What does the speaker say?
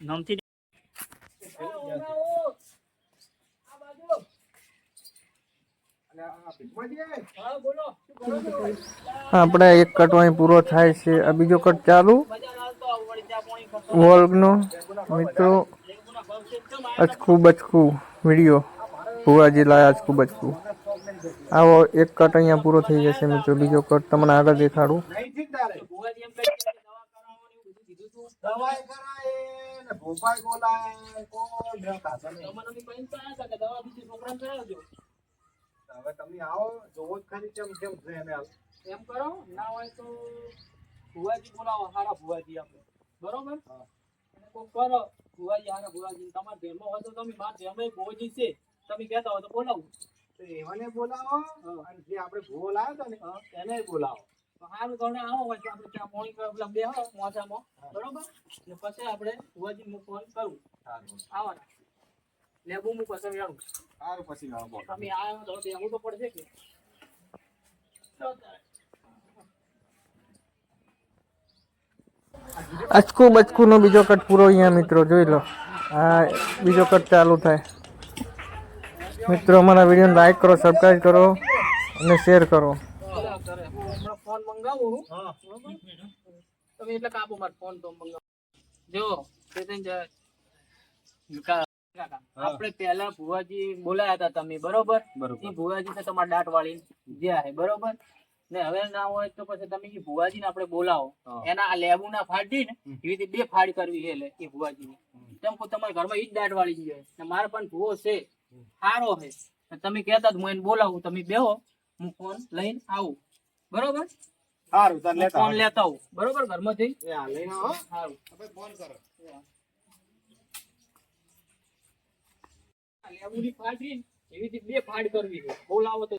નામથી આપણે એક કટ અહીં પૂરો થાય છે આ બીજો કટ ચાલુ વોલ્ગનો મિત્રો અચકું બચકું વિડીયો ભુવાજી લાયા અચકું બચકું આવો એક કટ અહીંયા પૂરો થઈ જશે મિત્રો બીજો કટ તમને આગળ દેખાડું કોઈ. હવે તમે આવો જોવો જ ખરી કેમ કેમ છે એને એમ કરો ના હોય તો ભુવાજી બોલાવો હારા ભુવાજી આપણે બરોબર? અને કરો ભુવાજી હારા ભુવાજી. તમારા ઘરમાં હોય તો તમે મારા ભુવાજી છે. તમે કહેતા હો તો બોલાવું. તો એવાને બોલાવો અને જે આપણે ભૂવો લાવ્યો હતો ને એને બોલાવો. તો હારું તમને આવો હોય તો આપણે ત્યાં મોર્નિંગ પેલા બે હો મોજામાં બરોબર ને પછી આપણે ભુવાજી હું ફોન કરું આવવાના લેબુ હું પછી વેણું સારું પછી આવો બોલો. તમે આવ્યો તો બેહવું તો પડશે કે અચકું બચકું નો બીજો કટ પૂરો અહીંયા મિત્રો જોઈ લો આ બીજો કટ ચાલુ થાય મિત્રો અમારા વિડીયોને લાઈક કરો સબસ્ક્રાઈબ કરો અને શેર કરો હમણાં ફોન મંગાવું હું. તમે એટલે કાપો મારો ફોન તો મંગાવો. જો ચેતન જાય કા- કાકા, આપણે પહેલા ભુવાજી બોલાયા હતા તમે બરોબર. એ ભુવાજી તો તમારા દાંત વાળી ગયા છે બરોબર? ને હવે ના હોય તો પછી તમે એ ભુવાજીને આપણે બોલાવો. એના આ લેબુ ના ફાડી ને એવી રીતે બે ફાડ કરવી છે એટલે એ ભુવાજી તેમ કોઈ તમારા ઘરમાં ઈ જ દાંત વાળી છે ને મારે પણ ભુવો છે. સારો છે. તમે કહેતા હું એને બોલાવું. તમે બેહો. હું ફોન લઈને આવું. બરોબર? સારું તાર લેતા ફોન લેતા આવું. બરોબર ઘરમાંથી? એ હા, લઈને આવો. સારું ફોન કરો લેવું ફાડી એવી રીતે બે ફાડ કરવી છે. બોલાવો તો